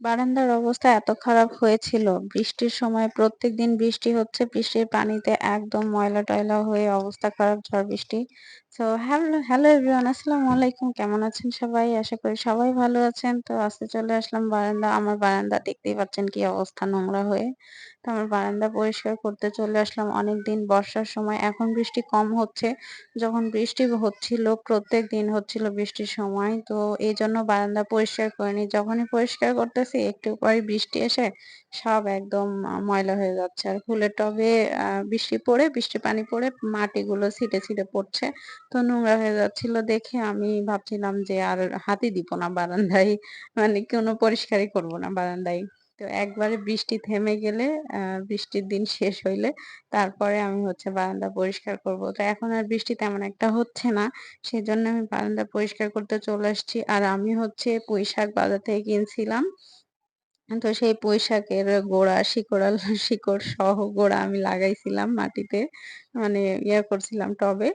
বারান্দার অবস্থা এত খারাপ হয়েছিল। বৃষ্টির সময় প্রত্যেক দিন বৃষ্টি হচ্ছে, বৃষ্টির পানিতে একদম ময়লা টয়লা হয়ে অবস্থা খারাপ ঝড় বৃষ্টি। তো হ্যালো হ্যালো এভরিওয়ান, আসসালামু আলাইকুম। কেমন আছেন সবাই? আশা করি সবাই ভালো আছেন। তো আজকে চলে আসলাম বারান্দা। আমার বারান্দা দেখতেই পাচ্ছেন কি অবস্থা নোংরা হয়ে। তো আমার বারান্দা পরিষ্কার করতে চলে আসলাম। অনেকদিন বর্ষার সময়, এখন বৃষ্টি কম হচ্ছে। যখন বৃষ্টি হচ্ছিল, প্রত্যেক দিন হচ্ছিল বৃষ্টির সময়। তো এই জন্য বারান্দা পরিষ্কার করিনি। যখনই পরিষ্কার করতেছি, একটু পরে বৃষ্টি এসে সব একদম ময়লা হয়ে যাচ্ছে। আর ফুলের টবে বৃষ্টি পড়ে বৃষ্টি পানি পড়ে, মাটিগুলো ছিটে ছিটে পড়ছে। তো নোংরা হয়ে যাচ্ছিল দেখে আমি ভাবছিলাম যে আর হাতই দিব না বারান্দায় মানে কোনো পরিষ্কারই করব না বারান্দায়। তো একবারে বৃষ্টি থেমে গেলে বৃষ্টির দিন শেষ হইলে তারপরে আমি হচ্ছে বারান্দা পরিষ্কার করব। তো এখন আর বৃষ্টি তেমন একটা হচ্ছে না, সেজন্য আমি বারান্দা পরিষ্কার করতে চলে আসছি। আর আমি হচ্ছে পুঁই শাক বাজার থেকে কিনছিলাম। তো সেই পুঁই শাকের গোড়া, শিকড়াল, শিকড় সহ গোড়া আমি লাগাইছিলাম মাটিতে মানে ইয়ে করছিলাম টবে।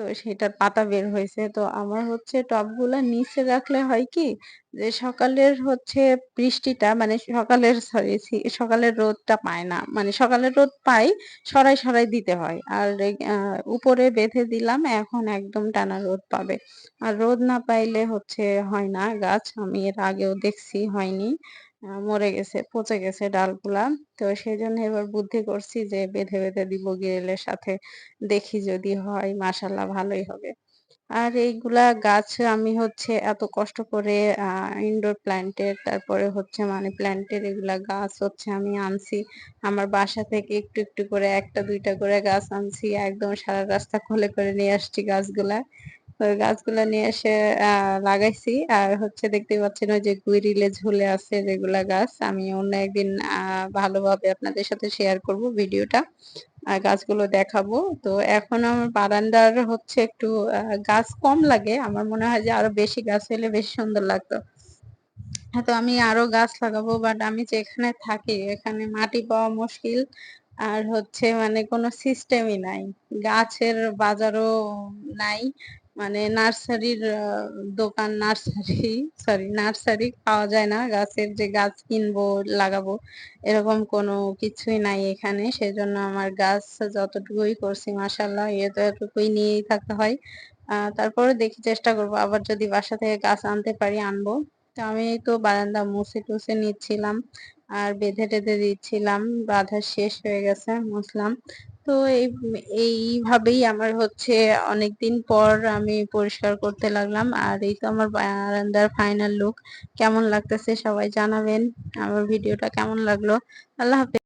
তো সেটার পাতা বের হয়েছে। তো আমার হচ্ছে টবগুলা নিচে রাখলে হয় কি যে সকালের হচ্ছে বৃষ্টিটা মানে সকালের সরি সকালের রোদটা পায় না। মানে সকালের রোদ পাই সরাই সরাই দিতে হয়। আর উপরে বেঁধে দিলাম, এখন একদম টানা রোদ পাবে। আর রোদ না পাইলে হচ্ছে হয় না। গাছ আমি এর আগেও দেখছি হয়নি। মরে গেছে, পচে গেছে ডালগুলা। তো সেই জন্য এবার বুদ্ধি করছি যে বেঁধে বেঁধে দিব গ্রিলের সাথে। দেখি যদি হয় মাশাল্লাহ ভালোই হবে। আর এইগুলা গাছ আমি হচ্ছে এত কষ্ট করে ইনডোর প্ল্যান্টের তারপরে হচ্ছে মানি প্ল্যান্টের এগুলা গাছ হচ্ছে আমি আনছি। আমার বাসা থেকে একটু একটু করে একটা দুইটা করে গাছ আনছি, একদম সারা রাস্তা খুলে করে নিয়ে আসছি গাছগুলা। গাছগুলা নিয়ে এসে লাগাইছি। আর হচ্ছে দেখতে পাচ্ছেন ওই যে গুইরিলে ঝুলে আছে যেগুলা গাছ। আমি অন্য একদিন ভালোভাবে আপনাদের সাথে শেয়ার করব ভিডিওটা আর গাছগুলো দেখাবো। তো এখন আমার বারান্দার হচ্ছে একটু গাছ কম লাগে। আমার মনে হয় যে আরও বেশি গাছ হলে বেশি সুন্দর লাগতো। তো আমি আরও গাছ লাগাবো বাট আমি যেখানে থাকি, এখানে মাটি পাওয়া মুশকিল। আর হচ্ছে মানে কোনো সিস্টেমই নাই। গাছের বাজারও নাই। মানে নার্সারির দোকান নার্সারি সরি নার্সারি পাওয়া যায় না। গাছের যে গাছ কিনবো, লাগাবো, এরকম কোনো কিছুই নাই এখানে। সেজন্য আমার গাছ যতটুকুই করছি মাসাল্লাহ এতটুকুই নিয়েই থাকতে হয়। তারপরে দেখি চেষ্টা করব, আবার যদি বাসা থেকে গাছ আনতে পারি, আনব। তো আমি তো বারান্দা মুছে টুছে নিচ্ছিলাম, আর বেঁধে টেঁধে দিচ্ছিলাম, বাঁধা শেষ হয়ে গেছে, মুছলাম। তো এই, এইভাবেই আমার হচ্ছে অনেকদিন পর আমি পরিষ্কার করতে লাগলাম। আর এই তো আমার বারান্দার ফাইনাল লুক কেমন লাগতেছে সবাই জানাবেন। আমার ভিডিওটা কেমন লাগল? আল্লাহ হাফেজ।